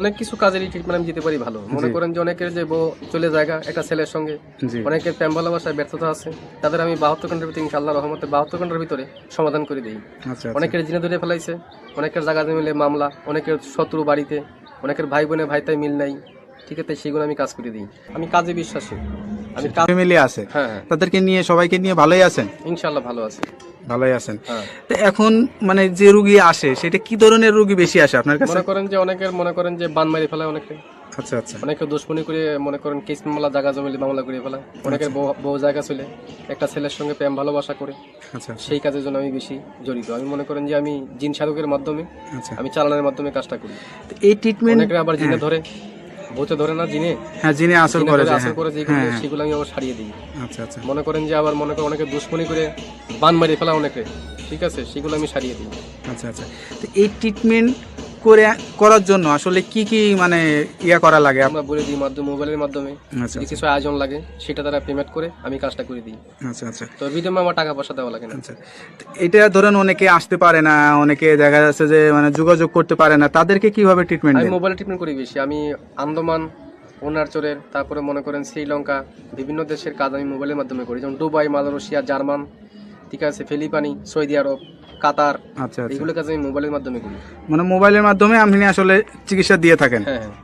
অনেক কিছু কাজেরই ট্রিটমেন্ট আমি দিতে পারি ভালো। মনে করেন যে অনেকের যে বউ চলে জায়গা একটা ছেলের সঙ্গে অনেকের প্রেম ভালোবাসায় ব্যর্থতা আছে তাদের আমি বাহাত্তর ঘণ্টার ভিতরে ইনশাল্লাহ রহমতে বাহাত্তর ঘণ্টার ভিতরে সমাধান করে দিই। আচ্ছা আচ্ছা। অনেকের জিনে ধরে ফেলাইছে অনেকের জায়গা মিলে মামলা অনেকের শত্রু বাড়িতে অনেকের ভাই বোনে ভাই তাই মিল নাই ঠিক আছে সেগুলো আমি কাজ করে দিই। আমি কাজে বিশ্বাসী। আমি কাজ ফ্যামিলি আছে। হ্যাঁ হ্যাঁ। তাদেরকে নিয়ে সবাইকে নিয়ে ভালোই আছেন? ইনশাল্লাহ ভালো আছে। ভালোই আছেন। হ্যাঁ। তো এখন মানে যে রুগী আসে সেটা কি ধরনের রুগী বেশি আসে আপনার কাছে? মনে করেন যে অনেকের মনে করেন যে বান মারি ফেলায় অনেকে। আচ্ছা আচ্ছা। অনেকে দুশ্মনী করে মনে করেন কেস মামলা জায়গা জমিলে মামলা করে ফেলায়। অনেকের বউ- বউ জায়গা চলে। একটা ছেলের সঙ্গে প্রেম ভালোবাসা করে। আচ্ছা। সেই কাজের জন্য আমি বেশি জড়িত। আমি মনে করেন যে আমি জিন সাধকের মাধ্যমে আচ্ছা। আমি চালানোর মাধ্যমে কাজটা করি। এই ট্রিটমেন্ট অনেকে আবার জিনে ধরে। ভূতে ধরে না জিনে হ্যাঁ যিনি আসল করে হ্যাঁ। করে হ্যাঁ। সেগুলো আমি আবার সারিয়ে দিই। আচ্ছা আচ্ছা। মনে করেন যে আবার মনে করেন অনেকে দুশ্মনী করে বান মারি ফেলা অনেকে। ঠিক আছে? সেগুলো আমি সারিয়ে দিই। আচ্ছা আচ্ছা। তো এই ট্রিটমেন্ট করে করার জন্য আসলে কি কি মানে ইয়া করা লাগে? আমরা বলে দিই মাধ্যমে মোবাইলের মাধ্যমে। আচ্ছা যদি কিছু আয়োজন লাগে সেটা তারা পেমেন্ট করে আমি কাজটা করে দিই। আচ্ছা আচ্ছা। তো আমার টাকা পয়সা দেওয়া লাগে না। আচ্ছা। এটা ধরেন অনেকে আসতে পারে না অনেকে দেখা যাচ্ছে যে মানে যোগাযোগ করতে পারে না তাদেরকে কীভাবে ট্রিটমেন্ট আমি মোবাইলে ট্রিটমেন্ট করি বেশি। আমি আন্দামান অরুণাচলের তারপরে মনে করেন শ্রীলঙ্কা বিভিন্ন দেশের কাজ আমি মোবাইলের মাধ্যমে করি। যেমন দুবাই মালয়েশিয়া জার্মান ঠিক আছে ফিলিপানি সৌদি আরব কাতার আচ্ছা এগুলোর কাছে আমি মোবাইলের মাধ্যমে করি। মানে মোবাইলের মাধ্যমে আপনি আসলে চিকিৎসা দিয়ে থাকেন? হ্যাঁ হ্যাঁ।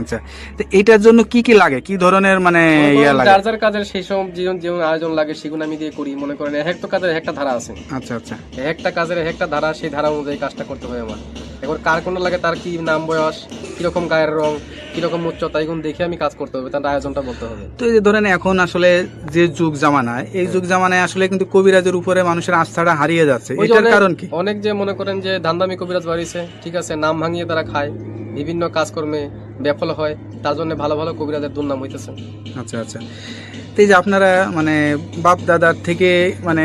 আচ্ছা তো এটার জন্য কি কি লাগে? কি ধরনের মানে ইয়া লাগে? যার যার কাজের সেই সব যেমন যেমন আয়োজন লাগে সেগুলো আমি দিয়ে করি। মনে করেন এক একটা কাজের একটা ধারা আছে। আচ্ছা আচ্ছা। একটা কাজের একটা ধারা সেই ধারা অনুযায়ী কাজটা করতে হয় আমার। এবার কার কোনটা লাগে তার কি নাম বয়স কীরকম গায়ের রং কীরকম উচ্চতা এগুলো দেখে আমি কাজ করতে হবে তার আয়োজনটা বলতে হবে। তো এই যে ধরেন এখন আসলে যে যুগ জামানা এই যুগ জামানায় আসলে কিন্তু কবিরাজের উপরে মানুষের আস্থাটা হারিয়ে যাচ্ছে। এটার কারণ কি? অনেক যে মনে করেন যে ধান্দামি কবিরাজ বাড়িছে ঠিক আছে নাম ভাঙিয়ে তারা খায় বিভিন্ন কাজকর্মে ব্যাফল হয় তার জন্য ভালো ভালো কবিরাজের দুর্নাম হইতেছে। আচ্ছা আচ্ছা। তো এই যে আপনারা মানে বাপ দাদার থেকে মানে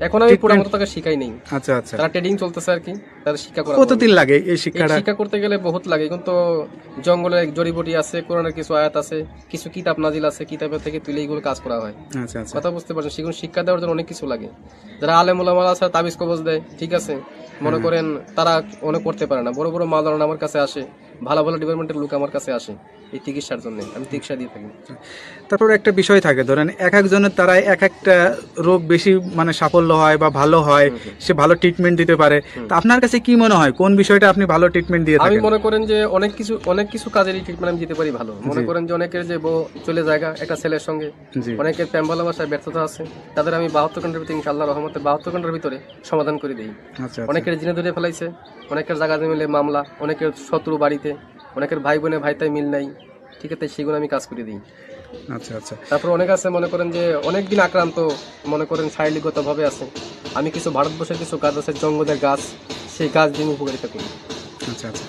এখন আমি Treatment- পুরো মতো তাকে শিখাই নেই। আচ্ছা আচ্ছা। তারা ট্রেডিং চলতেছে আর কি তারা শিক্ষা করা কতদিন লাগে এই শিক্ষাটা? শিক্ষা করতে গেলে বহুত লাগে কিন্তু জড়িবটি আছে কোরআনের কিছু আয়াত আছে কিছু কিতাব নাজিল আছে কিতাবের থেকে তুলে এইগুলো কাজ করা হয়। আচ্ছা আচ্ছা। কথা বুঝতে পারছেন? সেগুলো শিক্ষা দেওয়ার জন্য অনেক কিছু লাগে। যারা আলেম ওলামারা আছে তাবিজ কবজ দেয় ঠিক আছে? মনে করেন তারা অনেক করতে পারে না। বড় বড় মালানা আমার কাছে আসে ভালো ভালো ডিপার্টমেন্টের লোক আমার কাছে আসে এই চিকিৎসার জন্য। আমি চিকিৎসা দিয়ে থাকি। তারপর একটা বিষয় থাকে ধরেন এক একজনের তারা এক একটা রোগ বেশি মানে সাফল্য হয় বা ভালো হয় সে ভালো ট্রিটমেন্ট দিতে পারে। তা আপনার কাছে কি মনে হয়? কোন বিষয়টা আপনি ভালো ট্রিটমেন্ট দিয়ে আমি মনে করেন যে অনেক কিছু অনেক কিছু কাজেরই ট্রিটমেন্ট আমি দিতে পারি ভালো। মনে করেন যে অনেকের যে বউ চলে জায়গা একটা ছেলের সঙ্গে অনেকের প্রেম ভালোবাসায় ব্যর্থতা আছে তাদের আমি বাহাত্তর ঘণ্টার ভিতরে ইনশাল্লাহ রহমতে বাহাত্তর ঘণ্টার ভিতরে সমাধান করে দিই। আচ্ছা আচ্ছা। অনেকের জিনে ধরে ফেলাইছে অনেকের জায়গা মিলে মামলা অনেকের শত্রু বাড়িতে অনেকের ভাই বোনে ভাই তাই মিল নাই। ঠিক আছে সেগুলো আমি কাজ করে দিই। আচ্ছা আচ্ছা। তারপর অনেক আছে মনে করেন যে অনেক দিন আক্রান্ত মনে করেন শারীরিকগতভাবে আছে। আমি কিছু ভারতবর্ষের কিছু গাছ আছে জঙ্গলের গাছ সেই গাছ দিয়ে উপকারিতা করি। আচ্ছা আচ্ছা।